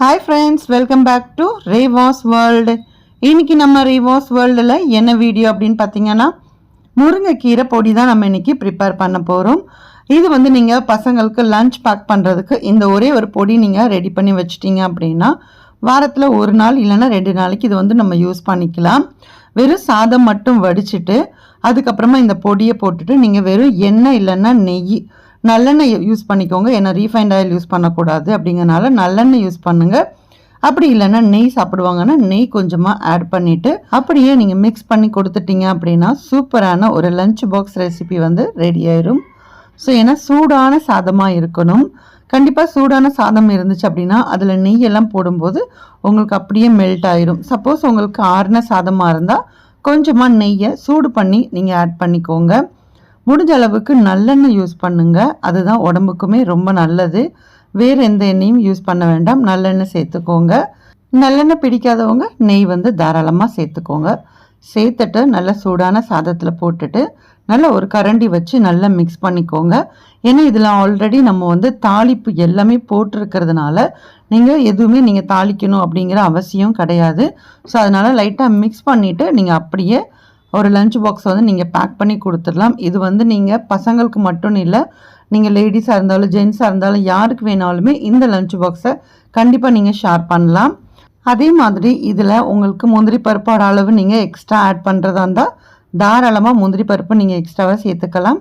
Hi friends welcome back to Reva's world இன்னைக்கு நம்ம ரேவாஸ் வேர்ல்டில் என்ன வீடியோ அப்படின்னு பார்த்தீங்கன்னா முருங்கைக்கீரை பொடி தான் நம்ம இன்றைக்கி ப்ரிப்பேர் பண்ண போகிறோம் இது வந்து நீங்கள் பசங்களுக்கு லஞ்ச் பேக் பண்ணுறதுக்கு இந்த ஒரே ஒரு பொடி நீங்கள் ரெடி பண்ணி வச்சிட்டிங்க அப்படின்னா வாரத்தில் ஒரு நாள் இல்லைன்னா ரெண்டு நாளைக்கு இது வந்து நம்ம யூஸ் பண்ணிக்கலாம். வெறும் சாதம் மட்டும் வடிச்சிட்டு அதுக்கப்புறமா இந்த பொடியை போட்டுட்டு நீங்கள் வெறும் எண்ணெய் இல்லைன்னா நெய் நல்லெண்ணெய் யூஸ் பண்ணிக்கோங்க. ஏன்னா ரீஃபைண்ட் ஆயில் யூஸ் பண்ணக்கூடாது அப்படிங்கறனால நல்லெண்ணெய் யூஸ் பண்ணுங்கள் அப்படி இல்லைன்னா நெய் சாப்பிடுவாங்கன்னா நெய் கொஞ்சமாக ஆட் பண்ணிவிட்டு அப்படியே நீங்கள் மிக்ஸ் பண்ணி கொடுத்துட்டீங்க அப்படின்னா சூப்பரான ஒரு லஞ்ச் பாக்ஸ் ரெசிபி வந்து ரெடி ஆயிரும். ஸோ ஏன்னா சூடான சாதமாக இருக்கணும். கண்டிப்பாக சூடான சாதம் இருந்துச்சு அப்படின்னா அதில் நெய் எல்லாம் போடும்போது உங்களுக்கு அப்படியே மெல்ட் ஆயிரும். சப்போஸ் உங்களுக்கு ஆறுன சாதமாக இருந்தால் கொஞ்சமாக நெய்யை சூடு பண்ணி நீங்கள் ஆட் பண்ணிக்கோங்க. முடிஞ்ச அளவுக்கு நல்லெண்ணெய் யூஸ் பண்ணுங்க. அதுதான் உடம்புக்குமே ரொம்ப நல்லது. வேறு எந்த எண்ணெயும் யூஸ் பண்ண வேண்டாம். நல்லெண்ணெய் சேர்த்துக்கோங்க. நல்லெண்ணெய் பிடிக்காதவங்க நெய் வந்து தாராளமாக சேர்த்துக்கோங்க. சேர்த்துட்டு நல்லா சூடான சாதத்தில் போட்டுட்டு நல்லா ஒரு கரண்டி வச்சு நல்லா மிக்ஸ் பண்ணிக்கோங்க. ஏன்னா இதில் ஆல்ரெடி நம்ம வந்து தாளிப்பு எல்லாமே போட்டிருக்கிறதுனால நீங்கள் எதுவுமே நீங்கள் தாளிக்கணும் அப்படிங்கிற அவசியம் கிடையாது. ஸோ அதனால் லைட்டாக மிக்ஸ் பண்ணிவிட்டு நீங்கள் அப்படியே ஒரு லஞ்ச் பாக்ஸ் வந்து நீங்கள் பேக் பண்ணி கொடுத்துடலாம். இது வந்து நீங்கள் பசங்களுக்கு மட்டும் இல்லை நீங்கள் லேடிஸாக இருந்தாலும் ஜென்ஸாக இருந்தாலும் யாருக்கு வேணாலுமே இந்த லஞ்ச் பாக்ஸை கண்டிப்பாக நீங்கள் ஷேர் பண்ணலாம். அதே மாதிரி இதில் உங்களுக்கு முந்திரி பருப்போட அளவு நீங்கள் எக்ஸ்ட்ரா ஆட் பண்ணுறதா இருந்தால் தாராளமாக முந்திரி பருப்பு நீங்கள் எக்ஸ்ட்ராவாக சேர்த்துக்கலாம்.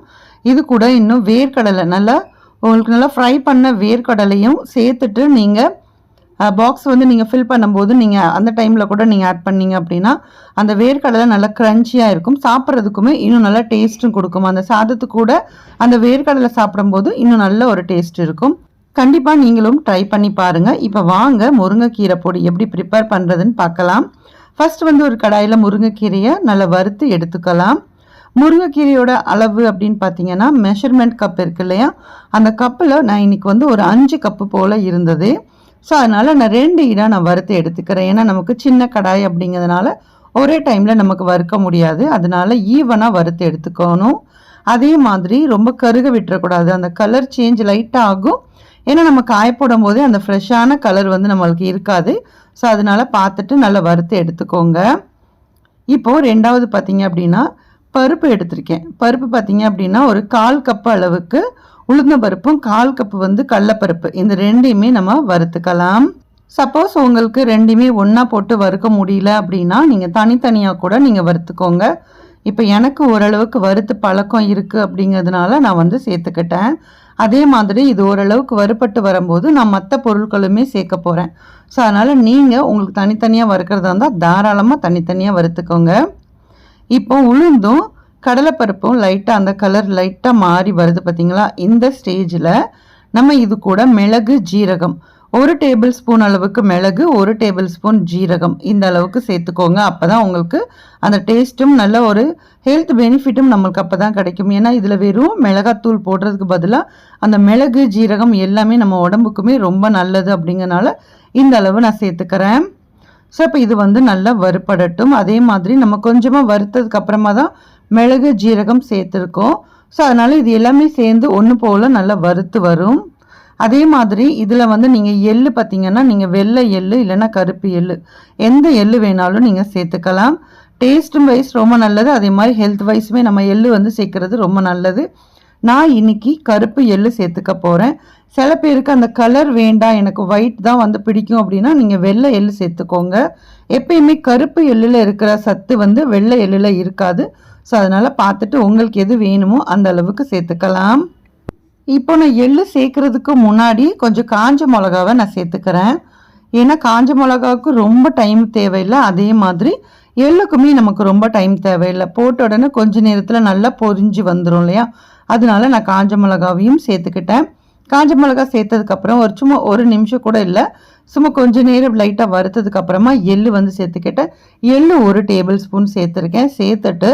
இது கூட இன்னும் வேர்க்கடலை நல்லா உங்களுக்கு நல்லா ஃப்ரை பண்ண வேர்க்கடலையும் சேர்த்துட்டு நீங்கள் பாக்ஸ் வந்து நீங்கள் ஃபில் பண்ணும்போது நீங்கள் அந்த டைமில் கூட நீங்கள் ஆட் பண்ணீங்க அப்படின்னா அந்த வேர்க்கடலை நல்லா க்ரன்ச்சியாக இருக்கும். சாப்பிட்றதுக்குமே இன்னும் நல்லா டேஸ்ட்டும் கொடுக்கும். அந்த சாதத்துக்கு கூட அந்த வேர்க்கடலை சாப்பிடும்போது இன்னும் நல்ல ஒரு டேஸ்ட் இருக்கும். கண்டிப்பாக நீங்களும் ட்ரை பண்ணி பாருங்கள் இப்போ வாங்க முருங்கைக்கீரை பொடி எப்படி ப்ரிப்பேர் பண்ணுறதுன்னு பார்க்கலாம். ஃபர்ஸ்ட் வந்து ஒரு கடாயில் முருங்கைக்கீரையை நல்லா வறுத்து எடுத்துக்கலாம். முருங்கைக்கீரையோட அளவு அப்படின்னு பார்த்தீங்கன்னா மெஷர்மெண்ட் கப் இருக்கு இல்லையா? அந்த கப்பில் நான் இன்னைக்கு வந்து ஒரு அஞ்சு கப்பு போல் இருந்தது. ஸோ அதனால் நான் ரெண்டு இடாக நான் வறுத்து எடுத்துக்கிறேன். ஏன்னா நமக்கு சின்ன கடாய் அப்படிங்கிறதுனால ஒரே டைமில் நமக்கு வறுக்க முடியாது. அதனால ஈவனாக வறுத்து எடுத்துக்கணும். அதே மாதிரி ரொம்ப கருக விட்டுறக்கூடாது. அந்த கலர் சேஞ்ச் லைட்டாக ஆகும். ஏன்னா நம்ம காய போடும் போதே அந்த ஃப்ரெஷ்ஷான கலர் வந்து நம்மளுக்கு இருக்காது. ஸோ அதனால் பார்த்துட்டு நல்லா வறுத்து எடுத்துக்கோங்க. இப்போது ரெண்டாவது பார்த்தீங்க அப்படின்னா பருப்பு எடுத்திருக்கேன். பருப்பு பார்த்தீங்க அப்படின்னா ஒரு கால் கப்பு அளவுக்கு உளுந்த பருப்பும் கால் கப்பு வந்து கடலப்பருப்பு. இந்த ரெண்டையுமே நம்ம வறுத்துக்கலாம். சப்போஸ் உங்களுக்கு ரெண்டுமே ஒன்றா போட்டு வறுக்க முடியல அப்படின்னா நீங்கள் தனித்தனியாக கூட நீங்கள் வறுத்துக்கோங்க. இப்போ எனக்கு ஓரளவுக்கு வறுத்து பழக்கம் இருக்குது அப்படிங்கிறதுனால நான் வந்து சேர்த்துக்கிட்டேன். அதே மாதிரி இது ஓரளவுக்கு வறுபட்டு வரும்போது நான் மற்ற பொருட்களுமே சேர்க்க போகிறேன் ஸோ அதனால் நீங்கள் உங்களுக்கு தனித்தனியாக வறுக்கிறதா இருந்தால் தாராளமாக தனித்தனியாக வறுத்துக்கோங்க. இப்போ உளுந்தும் கடலைப்பருப்பும் லைட்டாக அந்த கலர் லைட்டாக மாறி வருது பார்த்தீங்களா இந்த ஸ்டேஜில் நம்ம இது கூட மிளகு ஜீரகம். ஒரு டேபிள் ஸ்பூன் அளவுக்கு மிளகு ஒரு டேபிள் ஸ்பூன் ஜீரகம். இந்த அளவுக்கு சேர்த்துக்கோங்க. அப்போ தான் உங்களுக்கு அந்த டேஸ்ட்டும் நல்ல ஒரு ஹெல்த் பெனிஃபிட்டும் நம்மளுக்கு அப்போ தான் கிடைக்கும். ஏன்னா இதில் வெறும் மிளகாத்தூள் போடுறதுக்கு பதிலாக அந்த மிளகு ஜீரகம் எல்லாமே நம்ம உடம்புக்குமே ரொம்ப நல்லது அப்படிங்கறனால இந்த அளவு நான் சேர்த்துக்கிறேன். ஸோ இப்போ இது வந்து நல்லா வறுப்படட்டும் அதே மாதிரி நம்ம கொஞ்சமாக வறுத்ததுக்கு அப்புறமா தான் மிளகு ஜீரகம் சேர்த்துருக்கோம். ஸோ அதனால் இது எல்லாமே சேர்ந்து ஒன்று போல் நல்லா வறுத்து வரும். அதே மாதிரி இதில் வந்து நீங்கள் எள்ளு பார்த்தீங்கன்னா நீங்கள் வெள்ளை எள்ளு இல்லைன்னா கருப்பு எள்ளு. எந்த எள்ளு வேணாலும் நீங்கள் சேர்த்துக்கலாம். டேஸ்ட்டும் வைஸ் ரொம்ப நல்லது. அதே மாதிரி ஹெல்த் வைஸுமே நம்ம எள்ளு வந்து சேர்க்குறது ரொம்ப நல்லது. நான் இன்னைக்கு கருப்பு எள்ளு சேர்த்துக்க போகிறேன் சில பேருக்கு அந்த கலர் வேண்டாம் எனக்கு ஒயிட் தான் வந்து பிடிக்கும் அப்படின்னா நீங்கள் வெள்ளை எள்ளு சேர்த்துக்கோங்க. எப்பயுமே கருப்பு எள்ளில் இருக்கிற சத்து வந்து வெள்ளை எள்ளில் இருக்காது. ஸோ அதனால் பார்த்துட்டு உங்களுக்கு எது வேணுமோ அந்த அளவுக்கு சேர்த்துக்கலாம். இப்போ நான் எள்ளு சேர்க்குறதுக்கு முன்னாடி கொஞ்சம் காஞ்ச மிளகாவை நான் சேர்த்துக்கிறேன். ஏன்னா காஞ்ச மிளகாவுக்கு ரொம்ப டைம் தேவையில்லை. அதே மாதிரி எள்ளுக்குமே நமக்கு ரொம்ப டைம் தேவையில்லை. போட்ட உடனே கொஞ்ச நேரத்தில் நல்லா பொரிஞ்சு வந்துடும் இல்லையா? அதனால நான் காஞ்ச மிளகாவையும் சேர்த்துக்கிட்டேன். காஞ்ச மிளகா சேர்த்ததுக்கப்புறம் ஒரு சும்மா ஒரு நிமிஷம் கூட இல்லை. சும்மா கொஞ்ச நேரம் லைட்டாக வறுத்ததுக்கு அப்புறமா எள்ளு வந்து சேர்த்துக்கிட்டேன் எள்ளு ஒரு டேபிள் ஸ்பூன் சேர்த்துருக்கேன். சேர்த்துட்டு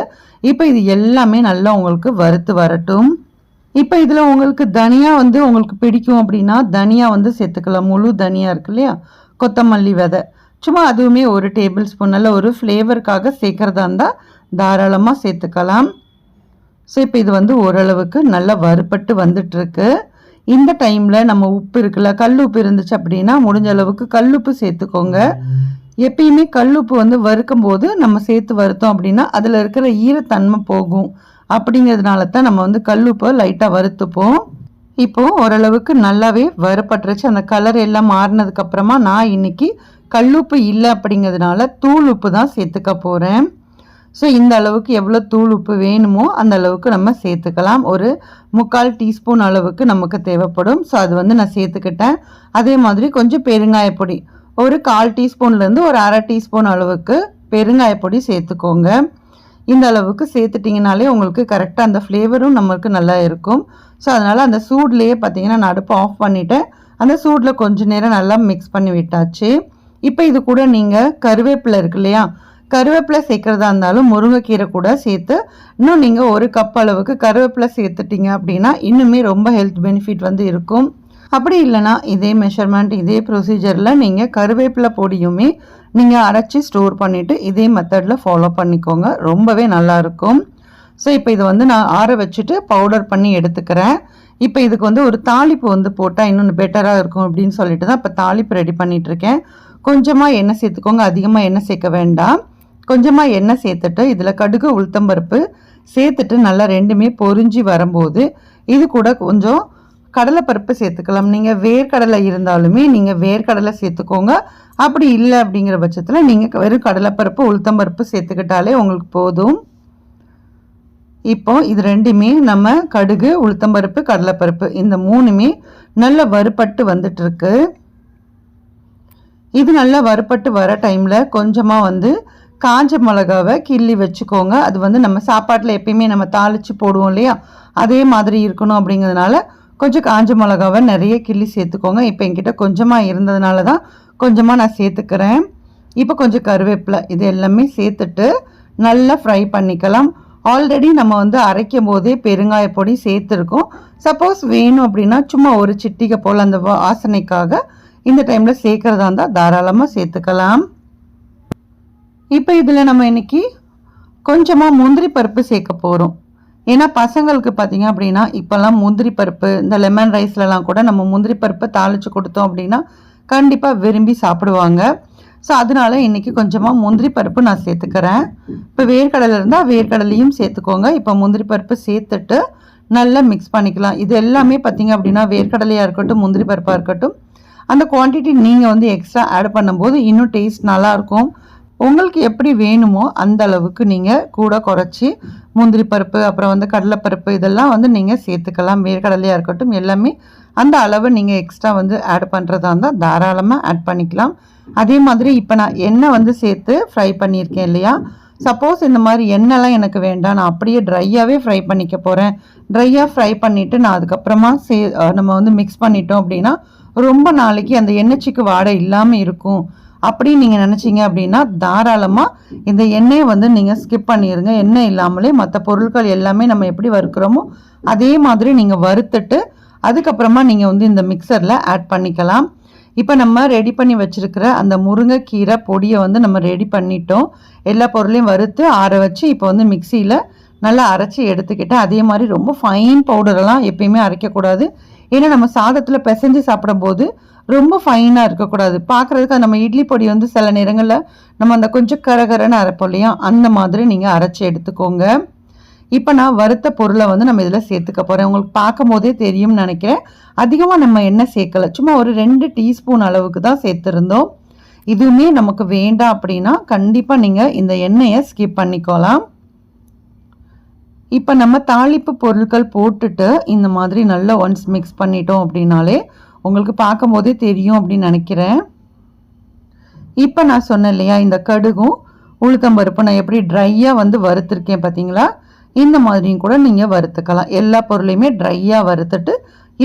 இப்போ இது எல்லாமே நல்லா உங்களுக்கு வறுத்து வரட்டும். இப்போ இதில் உங்களுக்கு தனியா வந்து உங்களுக்கு பிடிக்கும் அப்படின்னா தனியா வந்து சேர்த்துக்கலாம். முழு தனியா இருக்கு இல்லையா? கொத்தமல்லி விதை. சும்மா அதுவுமே ஒரு டேபிள் ஸ்பூன் நல்ல ஒரு ஃப்ளேவருக்காக சேர்க்குறதா இருந்தால் தாராளமாக சேர்த்துக்கலாம். ஸோ இப்போ இது வந்து ஓரளவுக்கு நல்லா வறுபட்டு வந்துட்டுருக்கு இந்த டைமில் நம்ம உப்பு இருக்குல்ல கல் உப்பு இருந்துச்சு அப்படின்னா முடிஞ்ச அளவுக்கு கல்லுப்பு சேர்த்துக்கோங்க. எப்பயுமே கல்லுப்பு வந்து வறுக்கும் போது நம்ம சேர்த்து வறுத்தோம் அப்படின்னா அதில் இருக்கிற ஈரத்தன்மை போகும். அப்படிங்கிறதுனால தான் நம்ம வந்து கல்லுப்பை லைட்டாக வறுத்துப்போம். இப்போது ஓரளவுக்கு நல்லாவே வறுப்பட்டுருச்சு அந்த கலர் எல்லாம் மாறினதுக்கப்புறமா நான் இன்னைக்கு கல்லுப்பு இல்லை அப்படிங்கிறதுனால தூள் உப்பு தான் சேர்த்துக்க போகிறேன் ஸோ இந்த அளவுக்கு எவ்வளோ தூள் உப்பு வேணுமோ அந்த அளவுக்கு நம்ம சேர்த்துக்கலாம். ஒரு முக்கால் டீஸ்பூன் அளவுக்கு நமக்கு தேவைப்படும். ஸோ அது வந்து நான் சேர்த்துக்கிட்டேன். அதே மாதிரி கொஞ்சம் பெருங்காயப்பொடி ஒரு கால் டீஸ்பூன்லேருந்து ஒரு அரை டீஸ்பூன் அளவுக்கு பெருங்காயப்பொடி சேர்த்துக்கோங்க. இந்த அளவுக்கு சேர்த்துட்டிங்கனாலே உங்களுக்கு கரெக்டாக அந்த ஃப்ளேவரும் நம்மளுக்கு நல்லா இருக்கும். ஸோ அதனால் அந்த சூட்லேயே பார்த்தீங்கன்னா நான் அடுப்பு ஆஃப் பண்ணிவிட்டேன் அந்த சூடில் கொஞ்சம் நேரம் நல்லா மிக்ஸ் பண்ணி விட்டாச்சு. இப்போ இது கூட நீங்கள் கருவேப்பிலை இருக்கு இல்லையா? கருவேப்பிலை சேர்க்குறதா இருந்தாலும் முருங்கைக்கீரை கூட சேர்த்து இன்னும் நீங்கள் ஒரு கப் அளவுக்கு கருவேப்பிலை சேர்த்துட்டீங்க அப்படின்னா இன்னுமே ரொம்ப ஹெல்த் பெனிஃபிட் வந்து இருக்கும். அப்படி இல்லைனா இதே மெஷர்மெண்ட் இதே ப்ரொசீஜரில் நீங்கள் கருவேப்பிலை பொடியுமே நீங்கள் அரைச்சி ஸ்டோர் பண்ணிவிட்டு இதே மெத்தடில் ஃபாலோ பண்ணிக்கோங்க. ரொம்பவே நல்லாயிருக்கும் ஸோ இப்போ இதை வந்து நான் ஆற வச்சுட்டு பவுடர் பண்ணி எடுத்துக்கிறேன். இப்போ இதுக்கு வந்து ஒரு தாளிப்பு வந்து போட்டால் இன்னொன்று பெட்டராக இருக்கும் அப்படின்னு சொல்லிட்டு தான் இப்போ தாளிப்பு ரெடி பண்ணிகிட்ருக்கேன் கொஞ்சமாக எண்ணெய் சேர்த்துக்கோங்க. அதிகமாக எண்ணெய் சேர்க்க வேண்டாம். கொஞ்சமாக எண்ணெய் சேர்த்துட்டு இதில் கடுகு உளுத்தம்பருப்பு சேர்த்துட்டு நல்லா ரெண்டுமே பொறிஞ்சி வரும்போது இது கூட கொஞ்சம் கடலைப்பருப்பு சேர்த்துக்கலாம். நீங்கள் வேர்க்கடலை இருந்தாலுமே நீங்கள் வேர்க்கடலை சேர்த்துக்கோங்க. அப்படி இல்லை அப்படிங்கிற பட்சத்தில் நீங்கள் வெறும் கடலைப்பருப்பு உளுத்தம்பருப்பு சேர்த்துக்கிட்டாலே உங்களுக்கு போதும். இப்போ இது ரெண்டுமே நம்ம கடுகு உளுத்தம்பருப்பு கடலைப்பருப்பு இந்த மூணுமே நல்ல வறுபட்டு வந்துட்டுருக்கு. இது நல்லா வறுபட்டு வர டைமில் கொஞ்சமாக வந்து காஞ்ச மிளகாவை கிள்ளி வச்சுக்கோங்க. அது வந்து நம்ம சாப்பாட்டில் எப்பயுமே நம்ம தாளித்து போடுவோம் இல்லையா? அதே மாதிரி இருக்கணும் அப்படிங்கிறதுனால கொஞ்சம் காஞ்ச மிளகாவை நிறைய கிள்ளி சேர்த்துக்கோங்க. இப்போ என்கிட்ட கொஞ்சமாக இருந்ததுனால தான் கொஞ்சமாக நான் சேர்த்துக்கிறேன். இப்போ கொஞ்சம் கருவேப்பிலை இது எல்லாமே சேர்த்துட்டு நல்லா ஃப்ரை பண்ணிக்கலாம். ஆல்ரெடி நம்ம வந்து அரைக்கும் போதே பெருங்காய பொடி சேர்த்துருக்கோம். சப்போஸ் வேணும் அப்படின்னா சும்மா ஒரு சிட்டிகை போல் அந்த வாசனைக்காக இந்த டைமில் சேர்க்குறதா இருந்தால் தாராளமாக சேர்த்துக்கலாம். இப்போ இதில் நம்ம இன்னைக்கு கொஞ்சமாக முந்திரி பருப்பு சேர்க்க போகிறோம் ஏன்னா பசங்களுக்கு பார்த்திங்க அப்படின்னா இப்போல்லாம் முந்திரி பருப்பு இந்த லெமன் ரைஸ்லலாம் கூட நம்ம முந்திரி பருப்பை தாளித்து கொடுத்தோம் அப்படின்னா கண்டிப்பாக விரும்பி சாப்பிடுவாங்க. ஸோ அதனால இன்றைக்கி கொஞ்சமாக முந்திரி பருப்பு நான் சேர்த்துக்கிறேன். இப்போ வேர்க்கடலை இருந்தால் வேர்க்கடலையும் சேர்த்துக்கோங்க. இப்போ முந்திரி பருப்பு சேர்த்துட்டு நல்லா மிக்ஸ் பண்ணிக்கலாம். இது எல்லாமே பார்த்தீங்க அப்படின்னா வேர்க்கடலையாக இருக்கட்டும் முந்திரி பருப்பாக இருக்கட்டும் அந்த குவான்டிட்டி நீங்கள் வந்து எக்ஸ்ட்ரா ஆட் பண்ணும்போது இன்னும் டேஸ்ட் நல்லாயிருக்கும் உங்களுக்கு எப்படி வேணுமோ அந்த அளவுக்கு நீங்கள் கூட குறைச்சி முந்திரி பருப்பு அப்புறம் வந்து கடலைப்பருப்பு இதெல்லாம் வந்து நீங்கள் சேர்த்துக்கலாம். வேர்க்கடலையாக இருக்கட்டும் எல்லாமே அந்த அளவு நீங்கள் எக்ஸ்ட்ரா வந்து ஆட் பண்ணுறதா இருந்தால் தாராளமாக ஆட் பண்ணிக்கலாம். அதே மாதிரி இப்போ நான் எண்ணெய் வந்து சேர்த்து ஃப்ரை பண்ணியிருக்கேன் இல்லையா? சப்போஸ் இந்த மாதிரி எண்ணெய்லாம் எனக்கு வேண்டாம். நான் அப்படியே ட்ரையாகவே ஃப்ரை பண்ணிக்க போகிறேன் ட்ரையாக ஃப்ரை பண்ணிவிட்டு நான் அதுக்கப்புறமா சே நம்ம வந்து மிக்ஸ் பண்ணிட்டோம் அப்படின்னா ரொம்ப நாளைக்கு அந்த எண்ணெய்ச்சிக்கு வாடை இல்லாமல் இருக்கும். அப்படின்னு நீங்கள் நினச்சிங்க அப்படின்னா தாராளமாக இந்த எண்ணெயை வந்து நீங்கள் ஸ்கிப் பண்ணிடுங்க எண்ணெய் இல்லாமலே மற்ற பொருட்கள் எல்லாமே நம்ம எப்படி வறுக்கிறோமோ அதே மாதிரி நீங்கள் வறுத்துட்டு அதுக்கப்புறமா நீங்கள் வந்து இந்த மிக்சரில் ஆட் பண்ணிக்கலாம். இப்போ நம்ம ரெடி பண்ணி வச்சுருக்கிற அந்த முருங்கைக்கீரை பொடியை வந்து நம்ம ரெடி பண்ணிட்டோம். எல்லா பொருளையும் வறுத்து ஆற வச்சு இப்போ வந்து மிக்சியில் நல்லா அரைச்சி எடுத்துக்கிட்டு அதே மாதிரி ரொம்ப ஃபைன் பவுடரெல்லாம் எப்பயுமே அரைக்கக்கூடாது. ஏன்னா நம்ம சாதத்தில் பிசைஞ்சு சாப்பிடும்போது ரொம்ப ஃபைனாக இருக்கக்கூடாது. பார்க்குறதுக்கு நம்ம இட்லி பொடி வந்து சில நேரங்களில் நம்ம அந்த கொஞ்சம் கரகரன்னு அரைப்போம் இல்லையா? அந்த மாதிரி நீங்கள் அரைச்சி எடுத்துக்கோங்க. இப்போ நான் வறுத்த பொருளை வந்து நம்ம இதில் சேர்த்துக்க போகிறேன் உங்களுக்கு பார்க்கும் போதே தெரியும்னு நினைக்கிறேன். அதிகமாக நம்ம எண்ணெய் சேர்க்கலை? சும்மா ஒரு ரெண்டு டீஸ்பூன் அளவுக்கு தான் சேர்த்துருந்தோம். இதுவுமே நமக்கு வேண்டாம் அப்படின்னா கண்டிப்பாக நீங்கள் இந்த எண்ணெயை ஸ்கிப் பண்ணிக்கோலாம். இப்போ நம்ம தாளிப்பு பொருட்கள் போட்டுட்டு இந்த மாதிரி நல்லா ஒன்ஸ் மிக்ஸ் பண்ணிட்டோம் அப்படின்னாலே உங்களுக்கு பார்க்கும்போதே தெரியும் அப்படின்னு நினைக்கிறேன். இப்போ நான் சொன்னேன் இல்லையா இந்த கடுகும் உளுத்தம்பருப்பு நான் எப்படி ட்ரையாக வந்து வறுத்துருக்கேன் பார்த்தீங்களா இந்த மாதிரியும் கூட நீங்கள் வறுத்துக்கலாம். எல்லா பொருளையுமே ட்ரையாக வறுத்துட்டு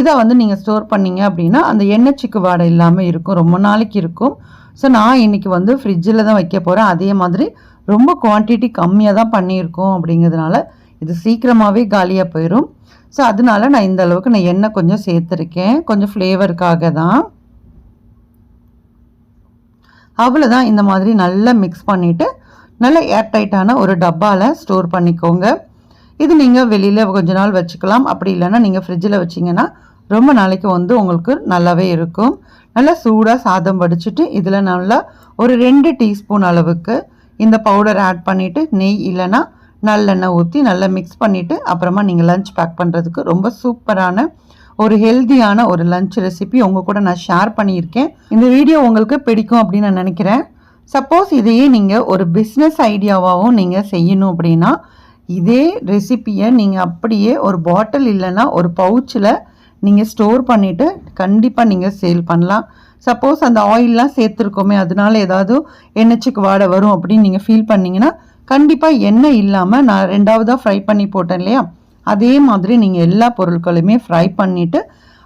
இதை வந்து நீங்கள் ஸ்டோர் பண்ணீங்க அப்படின்னா அந்த எண்ணெய் சிக்கு வாடை இல்லாமல் இருக்கும். ரொம்ப நாளைக்கு இருக்கும். ஸோ நான் இன்றைக்கி வந்து ஃப்ரிட்ஜில் தான் வைக்க போகிறேன் அதே மாதிரி ரொம்ப குவான்டிட்டி கம்மியாக தான் பண்ணியிருக்கோம் அப்படிங்கிறதுனால இது சீக்கிரமாகவே காலியாக போயிடும் ஸோ அதனால நான் இந்த அளவுக்கு நான் எண்ணெய் கொஞ்சம் சேர்த்துருக்கேன். கொஞ்சம் ஃப்ளேவருக்காக தான். அவ்வளோதான் இந்த மாதிரி நல்லா மிக்ஸ் பண்ணிவிட்டு நல்ல ஏர்டைட்டான ஒரு டப்பாவில் ஸ்டோர் பண்ணிக்கோங்க. இது நீங்கள் வெளியில் கொஞ்ச நாள் வச்சுக்கலாம். அப்படி இல்லைன்னா நீங்கள் ஃப்ரிட்ஜில் வச்சிங்கன்னா ரொம்ப நாளைக்கு வந்து உங்களுக்கு நல்லாவே இருக்கும். நல்லா சூடாக சாதம் வடிச்சிட்டு இதில் நல்லா ஒரு ரெண்டு டீஸ்பூன் அளவுக்கு இந்த பவுடர் ஆட் பண்ணிவிட்டு நெய் இல்லைன்னா நல்லெண்ணெய் ஊற்றி நல்லா மிக்ஸ் பண்ணிவிட்டு அப்புறமா நீங்கள் லஞ்ச் பேக் பண்ணுறதுக்கு ரொம்ப சூப்பரான ஒரு ஹெல்த்தியான ஒரு லஞ்ச் ரெசிபி உங்கள் கூட நான் ஷேர் பண்ணியிருக்கேன். இந்த வீடியோ உங்களுக்கு பிடிக்கும் அப்படின்னு நான் நினைக்கிறேன். சப்போஸ் இதையே நீங்கள் ஒரு பிஸ்னஸ் ஐடியாவாகவும் நீங்கள் செய்யணும் அப்படின்னா இதே ரெசிப்பியை நீங்கள் அப்படியே ஒரு பாட்டில் இல்லைன்னா ஒரு பவுச்சில் நீங்கள் ஸ்டோர் பண்ணிவிட்டு கண்டிப்பாக நீங்கள் சேல் பண்ணலாம். சப்போஸ் அந்த ஆயிலெலாம் சேர்த்துருக்கோமே அதனால ஏதாவது எண்ணெய்ச்சிக்கு வாடை வரும் அப்படின்னு நீங்கள் ஃபீல் பண்ணீங்கன்னா கண்டிப்பாக எண்ணெய் இல்லாமல் நான் ரெண்டாவதாக ஃப்ரை பண்ணி போட்டேன் இல்லையா? அதே மாதிரி நீங்கள் எல்லா பொருட்களுமே ஃப்ரை பண்ணிவிட்டு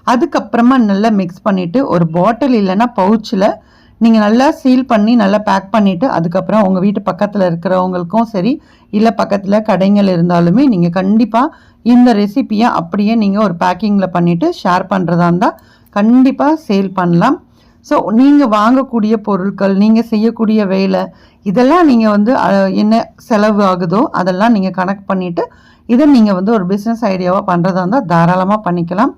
அதுக்கப்புறமா நல்லா மிக்ஸ் பண்ணிவிட்டு ஒரு பாட்டில் இல்லைன்னா பவுச்சில் நீங்கள் நல்லா சீல் பண்ணி நல்லா பேக் பண்ணிவிட்டு அதுக்கப்புறம் உங்கள் வீட்டு பக்கத்தில் இருக்கிறவங்களுக்கும் சரி இல்லை பக்கத்தில் கடைகள் இருந்தாலுமே நீங்கள் கண்டிப்பாக இந்த ரெசிப்பியை அப்படியே நீங்கள் ஒரு பேக்கிங்கில் பண்ணிவிட்டு ஷேர் பண்ணுறதா இருந்தால் கண்டிப்பாக சேல் பண்ணலாம். ஸோ நீங்கள் வாங்கக்கூடிய பொருட்கள் நீங்கள் செய்யக்கூடிய வேலை இதெல்லாம் நீங்கள் வந்து என்ன செலவு ஆகுதோ அதெல்லாம் நீங்கள் கனெக்ட் பண்ணிவிட்டு இதை நீங்கள் வந்து ஒரு பிஸ்னஸ் ஐடியாவாக பண்ணுறதா இருந்தால் தாராளமாக பண்ணிக்கலாம்.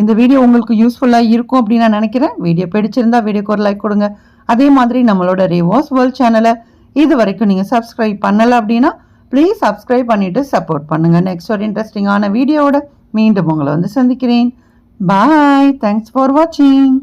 இந்த வீடியோ உங்களுக்கு யூஸ்ஃபுல்லாக இருக்கும் அப்படின்னு நான் நினைக்கிறேன். வீடியோ பிடிச்சிருந்தா வீடியோக்கு ஒரு லைக் கொடுங்க. அதே மாதிரி நம்மளோட ரிவாஸ் வேர்ல்ட் சேனலை இது வரைக்கும் நீங்கள் சப்ஸ்கிரைப் பண்ணலை அப்படின்னா ப்ளீஸ் சப்ஸ்கிரைப் பண்ணிவிட்டு சப்போர்ட் பண்ணுங்கள் நெக்ஸ்ட் ஒரு இன்ட்ரெஸ்டிங்கான வீடியோவோட மீண்டும் உங்களை வந்து சந்திக்கிறேன். பாய் தேங்க்ஸ் ஃபார் வாட்சிங்